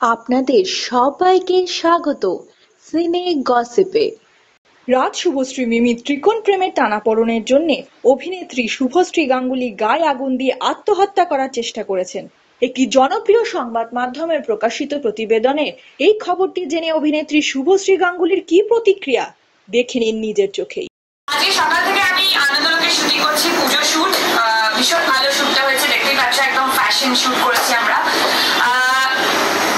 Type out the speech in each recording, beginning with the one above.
আপনাদের সবাইকে স্বাগত সিনে গসিপে। রাজ শুভশ্রী মিমি ত্রিকোণ প্রেমের টানাপোড়েনের জন্য অভিনেত্রী শুভশ্রী গাঙ্গুলি গায়ে আগুন দিয়ে আত্মহত্যা করার চেষ্টা করেছেন। একটি জনপ্রিয় সংবাদ মাধ্যমের প্রকাশিত প্রতিবেদনে এই খবরটি জেনে অভিনেত্রী শুভশ্রী গাঙ্গুলির কি প্রতিক্রিয়া দেখে নিন নিজের চোখেই। আজকে সকাল থেকে আমি আনন্দলোকে শুটিং করছি পুজো শুট। ভীষণ ভালো শুটটা হয়েছে দেখতেই পাচ্ছ একদম ফ্যাশন শুট করেছি আমরা।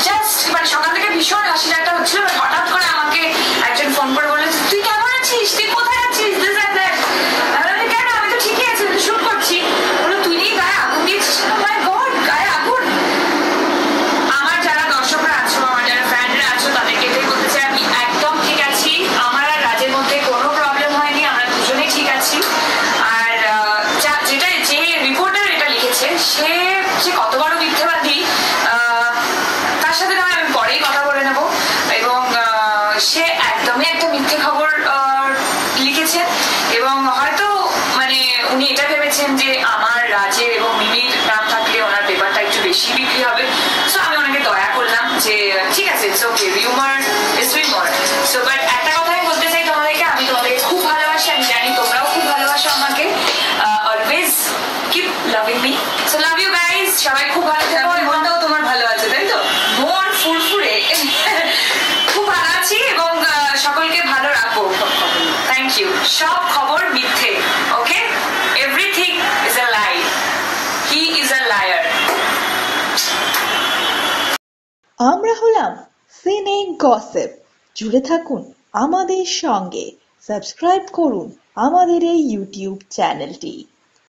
জাস্ট মানে সকাল থেকে ভীষণ হাসি ঠাট্টা হচ্ছিল হঠাৎ করে আমাকে একজন ফোন করে বলে তুই কেমন আছিস? তুই কোথায় আছিস? দিস তুই আমার যারা দর্শকরা আছো, আমার যারা ফ্যানরা আছো, তাদেরকে এটাই বলতে চাই, আমি একদম ঠিক আছি। আমার আর রাজের মধ্যে কোনো প্রবলেম হয়নি, আমরা দুজনেই ঠিক আছি। আর যেটা, যে রিপোর্টার এটা লিখেছে, সে সে কত একটা খবর লিখেছেন? এবং হয়তো মানে উনি এটা ভেবেছেন যে আমার রাজের এবং মিমির নাম থাকলে ওনার পেপারটা একটু বেশি বিক্রি হবে। সো আমি ওনাকে দয়া করলাম যে, ঠিক আছে it's okay rumour is rumour so but একটা কথা আমি বলতে চাই তোমাদেরকে, আমি তোমাদেরকে খুব ভালোবাসি, আমি জানি তোমরাও খুব ভালোবাসো আমাকে। Always keep loving me so love you guys সবাই খুব ভালো থেকো তোমার ভালো আছে ইউ সব খবর মিথ্যে okay everything is a lie he is a liar আমরা হলাম সিনে গসিপ জুড়ে থাকুন আমাদের সঙ্গে। সাবস্ক্রাইব করুন আমাদের এই ইউটিউব চ্যানেলটি